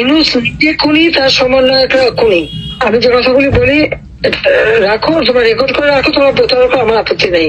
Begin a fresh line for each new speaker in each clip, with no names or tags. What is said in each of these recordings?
ইনুস নিজে খুনি, তার খুনি। আমি যে কথাগুলি বলি রাখো, তোমার রেকর্ড করে রাখো, তোমার প্রতারক আমার আপত্তি নেই।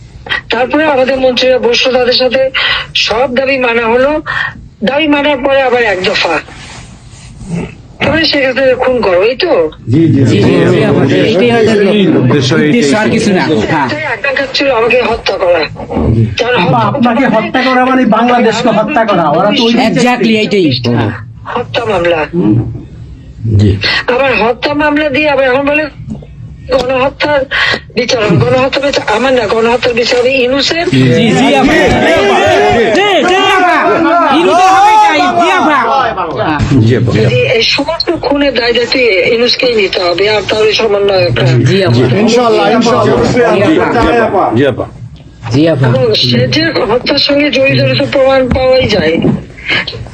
তারপরে আমাদের মন্ত্রীরা বসল তাদের সাথে। সব দাবি মানা হলো। দাবি মানার পরে আবার এক দফা। তবে সেক্ষেত্রে খুন করো এই তো?
হ্যাঁ
ছিল। আমাকে হত্যা করা।
আপনাকে হত্যা করা মানে বাংলাদেশকে হত্যা করা। ওরা তো
এক্স্যাক্টলি এইটাই।
হত্যা মামলা। আবার হত্যা মামলা দিয়ে আবার এখন বলে গণহত্যার বিচার হবে। গণহত্যা বিচার আমার না গণহত্যার বিচার হবে ইনুসের সমস্ত খুনের দায় দায়িত্ব ইনুসকেই নিতে হবে আর তার ওই সমন্বয়করা
জি আপা
ইনশাআল্লাহ ইনশাআল্লাহ
জি আপা
জি আপা
এবং সে যে হত্যার সঙ্গে জড়িত প্রমাণ পাওয়াই যায়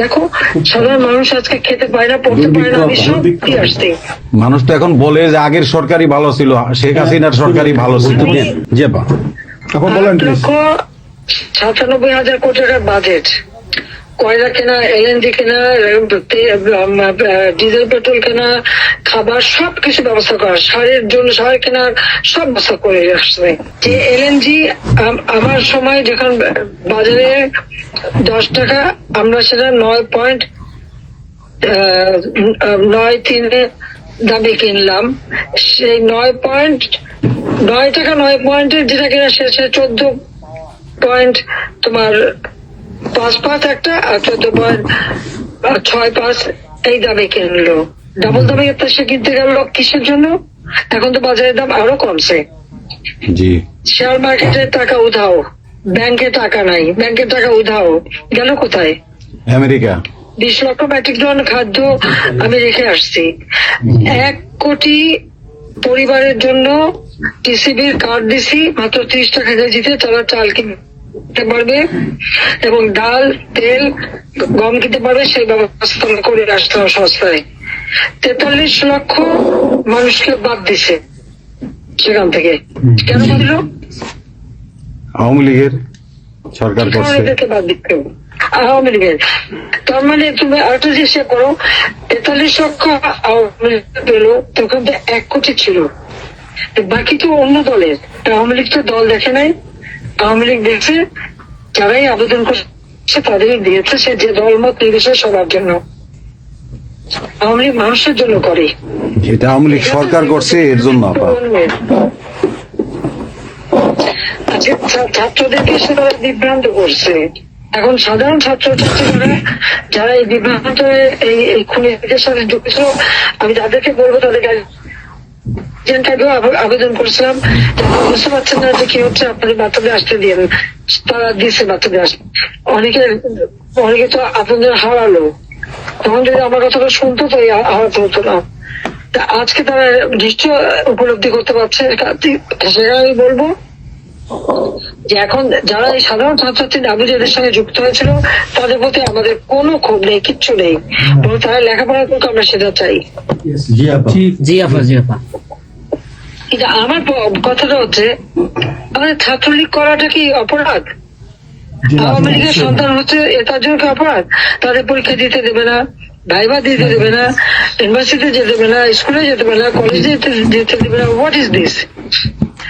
দেখো সাধারণ মানুষ আজকে খেতে পায় না পড়তে না আমি সব
মানুষ তো এখন বলে যে আগের সরকারই ভালো ছিল শেখ হাসিনার সরকারই ভালো ছিল।
জি আপা।
আপা বলেন
সাতানব্বই হাজার কোটি টাকার বাজেট কয়লা কেনা এলএনজি কেনা ডিজেল পেট্রোল কেনা খাবার সব কিছু ব্যবস্থা করা। সারের জন্য সার কেনার সব ব্যবস্থা করে আসছে। যে এলএনজি আমার সময় যখন বাজারে দশ টাকা আমরা সেটা নয় পয়েন্ট নয় তিনে দামে কিনলাম। সেই নয় পয়েন্ট নয় টাকা নয় পয়েন্টের যেটা কিনা শেষে চোদ্দ পয়েন্ট তোমার পাঁচ পাঁচ একটা আর চোদ্দ পয়েন্ট ছয় পাঁচ এই দামে কিনলো। ডাবল দামে একটা সে কিনতে গেল কিসের জন্য? এখন তো বাজারের দাম আরও কমছে।
জি।
শেয়ার মার্কেটের টাকা উধাও ব্যাংকে টাকা নাই। ব্যাংকের টাকা উধাও। গেল কোথায়?
আমেরিকা।
বিশ লক্ষ মেট্রিক টন খাদ্য আমি রেখে আসছি। এক কোটি পরিবারের জন্য টিসিবির কার্ড দিছি মাত্র ত্রিশ টাকা কেজিতে তারা চাল কিনতে পারবে এবং ডাল তেল গম কিনতে পারবে সেই ব্যবস্থা করে আসতে হবে সস্তায়। তেতাল্লিশ লক্ষ মানুষকে বাদ দিছে সেখান থেকে। কেন বাদ দিল?
আওয়ামী লীগের সরকার করছে।
আওয়ামী লীগের। তার মানে তুমি আরেকটা চেষ্টা করো তেতাল্লিশ লক্ষ আওয়ামী লীগ পেল তখন তো এক কোটি ছিল। বাকি তো অন্য দলের। আওয়ামী লীগ তো দল দেখে নাই। আওয়ামী লীগ দেখছে যারাই আবেদন করছে তাদেরই দিয়েছে সে যে দল মত নির্বিশেষে সবার জন্য। আওয়ামী লীগ মানুষের জন্য করে।
এটা আওয়ামী লীগ সরকার করছে এর জন্য আপা
ছাত্রদেরকে সেটা বিভ্রান্ত করছে। এখন সাধারণ ছাত্র ছাত্রীরা যারা এই বিভ্রান্ত এই এই সাথে যুক্ত, আমি তাদেরকে বলব, তাদের আবেদন করছিলাম। বুঝতে পারছেন না যে কি হচ্ছে, আপনাদের বাচ্চাদের আসতে দিয়ে তারা দিচ্ছে বাচ্চাদের আসতে অনেকে অনেকে তো আপনাদের হারালো। তখন যদি আমার কথাটা শুনতো তো হারাতে হতো না। আজকে তারা নিশ্চয় উপলব্ধি করতে পারছে। সেটা আমি বলব। যে এখন যারা এই সাধারণ ছাত্রছাত্রী দাবি যাদের সঙ্গে যুক্ত হয়েছিল তাদের প্রতি আমাদের কোনো ক্ষোভ নেই কিচ্ছু নেই। তারা লেখাপড়া করতে আমরা সেটা চাই।
জি আপা।
জি আপা
কিন্তু আমার কথাটা হচ্ছে আমাদের ছাত্রলীগ করাটা কি অপরাধ? আওয়ামী লীগের সন্তান হচ্ছে এ তার জন্য কি অপরাধ? তাদের পরীক্ষা দিতে দেবে না ভাইবা দিতে দেবে না ইউনিভার্সিটিতে যেতে দেবে না স্কুলে যেতে দেবে না কলেজে যেতে যেতে দেবে না what is this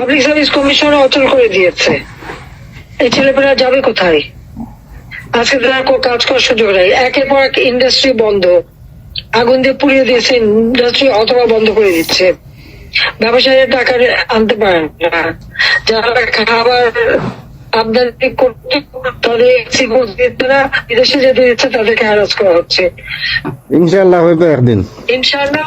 public service commission অচল করে দিয়েছে। এই ছেলেপেলা যাবে কোথায়? আজকে তারা কাজ করার সুযোগ নেই। একের পর এক ইন্ডাস্ট্রি বন্ধ। আগুন দিয়ে পুড়িয়ে দিয়েছে ইন্ডাস্ট্রি অথবা বন্ধ করে দিচ্ছে। ব্যবসায়ীরা টাকা আনতে পারেন না। যারা খাবার আমদানি করতে তাদের না বিদেশে যেতে দিচ্ছে তাদেরকে হ্যারাস করা হচ্ছে।
ইনশাল্লাহ হইবে একদিন।
ইনশাআল্লাহ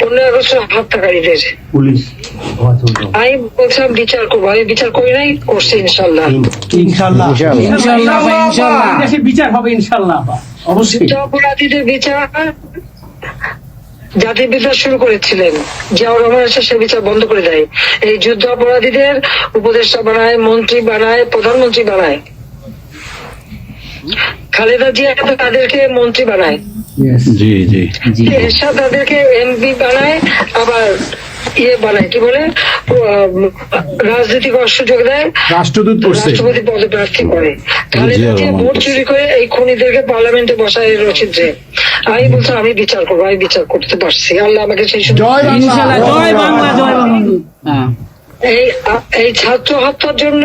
পনেরো আগস্ট হত্যাকারীদের
পুলিশ
আমি বলছিলাম বিচার করব আমি বিচার করি নাই করছি ইনশাল্লাহ।
বিচার হবে ইনশাল্লাহ অবশ্যই।
অপরাধীদের বিচার জাতির বিচার শুরু করেছিলেন জিয়াউর রহমান এসে সে বিচার বন্ধ করে দেয়। এই যুদ্ধ অপরাধীদের উপদেষ্টা বানায় মন্ত্রী বানায় প্রধানমন্ত্রী বানায়। খালেদা জিয়া তাদেরকে মন্ত্রী বানায়।
জি জি।
এরশাদ তাদেরকে এমপি বানায় আবার ইয়ে বানায় কি বলে? উম, রাজনীতি করার সুযোগ দেয়।
রাষ্ট্রদূত
রাষ্ট্রপতি পদে প্রার্থী করে।
রহমান
ভোট চুরি করে এই খুনিদেরকে পার্লামেন্টে বসায় রচিত আমি বলছি আমি বিচার করব আমি বিচার করতে পারছি। আল্লাহ আমাকে সেই সুযোগ দিয়েছে।
ইনশাল্লাহ জয় বাংলা জয় বাংলা। হ্যাঁ
এই এই ছাত্র হত্যার জন্য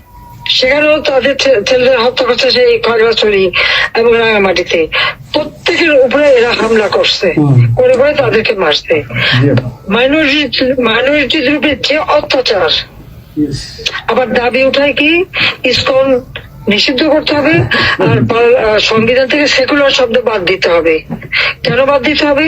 সেখানেও তাদের ছেলেদের হত্যা করছে সেই খড়গাছড়ি এবং রাঙামাটিতে। প্রত্যেকের উপরে এরা হামলা করছে। করে করে তাদেরকে মারছে। মাইনরিটি মাইনরিটিদের উপরে যে অত্যাচার আবার দাবি উঠায় কি? ইসকন নিষিদ্ধ করতে হবে আর সংবিধান থেকে সেকুলার শব্দ বাদ দিতে হবে। কেন বাদ দিতে হবে?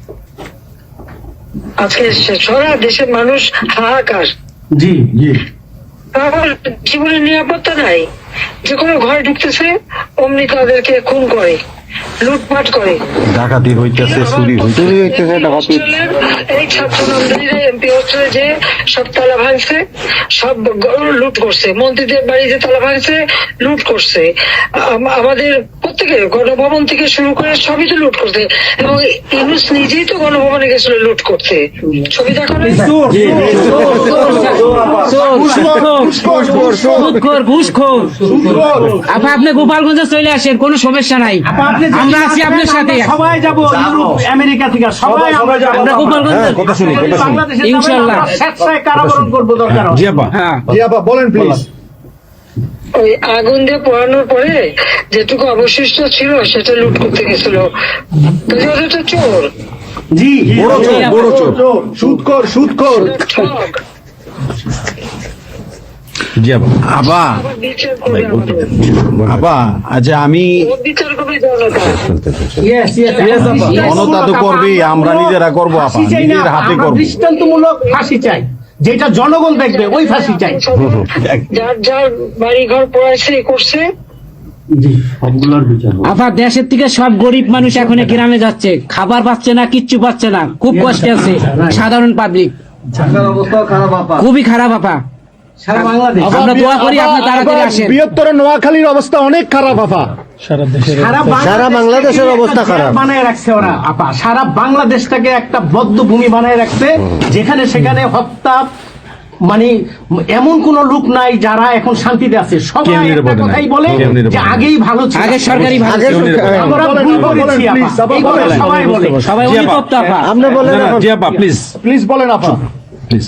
আজকে সে- সারা দেশের মানুষ হাহাকার।
জি জি।
তারপর জীবনের নিরাপত্তা নাই। যে কোনো ঘরে ঢুকতেছে অমনি তাদেরকে খুন করে। লুটপাট করে।
ডাকাতি হইতেছে চুরি হইতেছে।
হোস্টেলের এই ছাত্র এমপি হোস্টেলে যে সব তালা ভাঙছে সব লুট করছে। মন্ত্রীদের বাড়িতে তালা ভাঙছে লুট করছে। আমাদের প্রত্যেকে গণভবন থেকে শুরু করে সবই তো লুট করছে। এবং ইউনুস নিজেই তো গণভবনে গেছিল লুট করতে। ছবি দেখো না?
ঘুষখোর আপা আপনি গোপালগঞ্জে চলে আসেন কোনো সমস্যা নাই।
আপা, আপনি যে-
আমরা আছি আপনার সাথে।
সবাই যাব আমেরিকা থেকে সবাই আমরা
আমরা
হ্যাঁ, কথা শুনি কথা শুনি
ইনশাআল্লাহ।
স্বেচ্ছায় কারাবরণ করব দরকার
জি আপা
হ্যাঁ।
জি আপা বলেন। প্লিজ
ওই আগুন দিয়ে পোড়ানোর পরে যেটুকু অবশিষ্ট ছিল সেটা লুট করতে গেছিল। ওটা তো চোর?
জি।
বড় চোর বড় চোর। সুদখোর
ঠক
জি
আবা
আবার।
আবা আচ্ছা আমি
করবে
আমরা নিজেরা করব আপা, নিজের হাতে করব।
দৃষ্টান্তমূলক ফাঁসি চাই। যেটা জনগণ দেখবে ওই ফাঁসি চাই।
যার যার বাড়ি ঘর করছে।
আপা দেশের থেকে সব গরিব মানুষ এখন গ্রামে যাচ্ছে। খাবার পাচ্ছে না কিচ্ছু পাচ্ছে না। খুব কষ্টে আছে। সাধারণ পাবলিক খুবই খারাপ আপা
সারা বাংলাদেশ।
আমরা দোয়া করি আপনি তাড়াতাড়ি আসেন।
বৃহত্তর নোয়াখালীর অবস্থা অনেক খারাপ আপা
সারা
সারা বাংলাদেশের
একটা
অবস্থা খারাপ।
বানায় রাখছে ওরা আপা সারা বাংলাদেশটাকে একটা বদ্ধ ভূমি বানায় রাখছে যেখানে সেখানে হত্যা মানে এমন কোন লোক নাই যারা এখন শান্তিতে আছে। সবাই। কথাই বলে যে আগেই ভালো ছিল।
আগে সরকারি ভালো
আমরা
বলেন,
ভুল করেছি আপা।
please, আপা
এই কথা
বলেন।
সবাই বলে।
সবাই
জি আপা।
আপনি বলেন
না, না,
এখন।
জি আপা প্লিজ
প্লিজ বলেন আপা
প্লিজ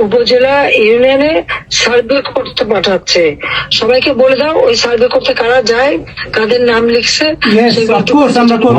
উপজেলা ইউনিয়নে সার্ভে করতে পাঠাচ্ছে সবাইকে বলে দাও ওই সার্ভে করতে কারা যায় কাদের নাম লিখছে
আমরা করব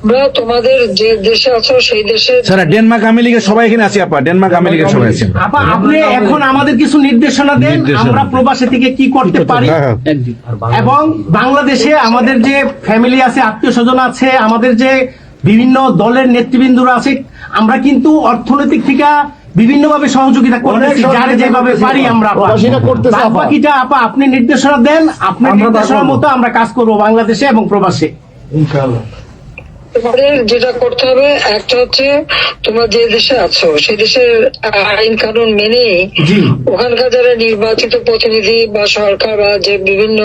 আমরা তোমাদের যে দেশে আছো সেই দেশে
স্যার ডেনমার্ক আমেরিকা সবাই এখানে আছি আপা। ডেনমার্ক আমেরিকা সবাই আছেন
আপা আপনি এখন আমাদের কিছু নির্দেশনা দেন আমরা প্রবাসে থেকে কি করতে পারি?
হ্যাঁ,
এবং বাংলাদেশে আমাদের যে ফ্যামিলি আছে আত্মীয় স্বজন আছে আমাদের যে বিভিন্ন দলের নেতৃবৃন্দরা আছে আমরা কিন্তু অর্থনৈতিক থেকে বিভিন্ন ভাবে সহযোগিতা করতেছি যার যেভাবে। পারি আমরা আপা। বাকিটা আপনি নির্দেশনা দেন আপনার নির্দেশনার মতো আমরা কাজ করব বাংলাদেশে এবং প্রবাসে।
তোমাদের যেটা করতে হবে একটা হচ্ছে তোমরা যে দেশে আছো সেই দেশের আইন কানুন মেনে ওখানকার যারা নির্বাচিত প্রতিনিধি বা সরকার বা যে বিভিন্ন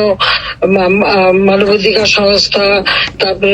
মানবাধিকার সংস্থা তারপরে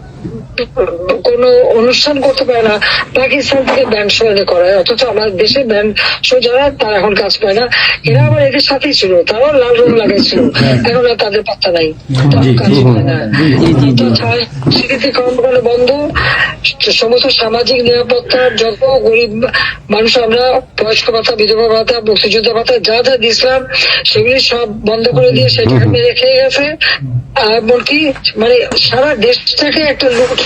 কোন অনুষ্ঠান করতে পারে না। পাকিস্তান থেকে ব্যান্ড শো করায়। অথচ আমাদের দেশে ব্যান্ড শো যারা তারা এখন কাজ পায় না। এরা আবার এদের সাথেই ছিল। তারাও লাল রং লাগাইছিল। এখন আর তাদের পাত্তা নাই। তারাও কাজ পায় না। তো সংস্কৃতি কর্মকাণ্ড বন্ধ। সমস্ত সামাজিক নিরাপত্তা যত গরিব মানুষ আমরা বয়স্ক ভাতা বিধবা ভাতা মুক্তিযোদ্ধা ভাতা যা যা দিয়েছিলাম সেগুলি সব বন্ধ করে দিয়ে সেটাকে মেরে খেয়ে গেছে। আর মানে সারা দেশটাকে একটা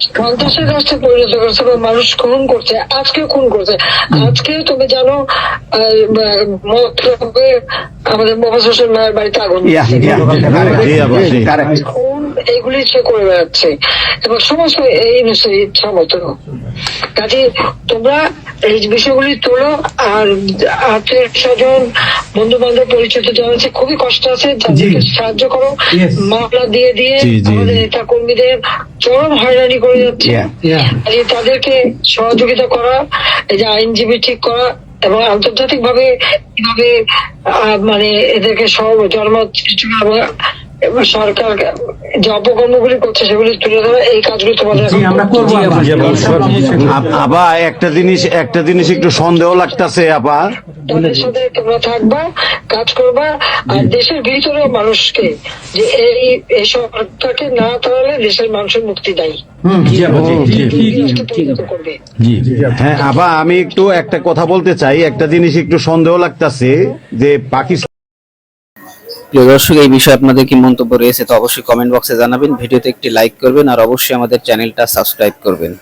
সন্ত্রাসের রাষ্ট্রে পরিণত করছে বা মানুষ খুন করছে আজকে খুন করছে। আজকে তুমি জানো আহ, মতলবে আমাদের মোহাম্মদ হোসেন বাড়িতে আগুন এগুলি সে করে বেড়াচ্ছে। এবং সমস্ত এই বিষয়ে ইচ্ছা মতো। কাজে তোমরা এই বিষয়গুলি তোলো আর আত্মীয় স্বজন বন্ধু বান্ধব পরিচিত যারা আছে খুবই কষ্ট আছে তাদেরকে সাহায্য করো. মামলা দিয়ে দিয়ে আমাদের নেতা কর্মীদের চরম হয়রানি করে যাচ্ছে। তাদেরকে সহযোগিতা করা এই যে আইনজীবী ঠিক করা এবং আন্তর্জাতিক ভাবে কীভাবে মানে এদেরকে সহ করা এবং এবং সরকার যে অপকর্মগুলি করছে সেগুলি তুলে ধরা এই কাজগুলি তোমাদের
আমরা করব আপা।
জি,
ইনশাআল্লাহ, অবশ্যই।
আপ- আপা একটা জিনিস একটা জিনিস একটু সন্দেহ লাগতাছে আপা।
তাদের সাথে তোমরা থাকবা কাজ করবা আর দেশের ভিতরে মানুষকে যে এই এই সরকারকে না তাহলে দেশের মানুষের মুক্তি দেয়।
জি আপা জি জি
পরিণত করবে।
জি
হ্যাঁ আপা আমি একটু একটা কথা বলতে চাই একটা জিনিস একটু সন্দেহ লাগতাছে যে পাকিস্তান
প্রিয় দর্শক, এই বিষয়ে আপনাদের কি মন্তব্য রয়েছে তো অবশ্যই কমেন্ট বক্সে জানাবেন। ভিডিওতে একটি লাইক করবেন আর অবশ্যই আমাদের চ্যানেলটা সাবস্ক্রাইব করবেন।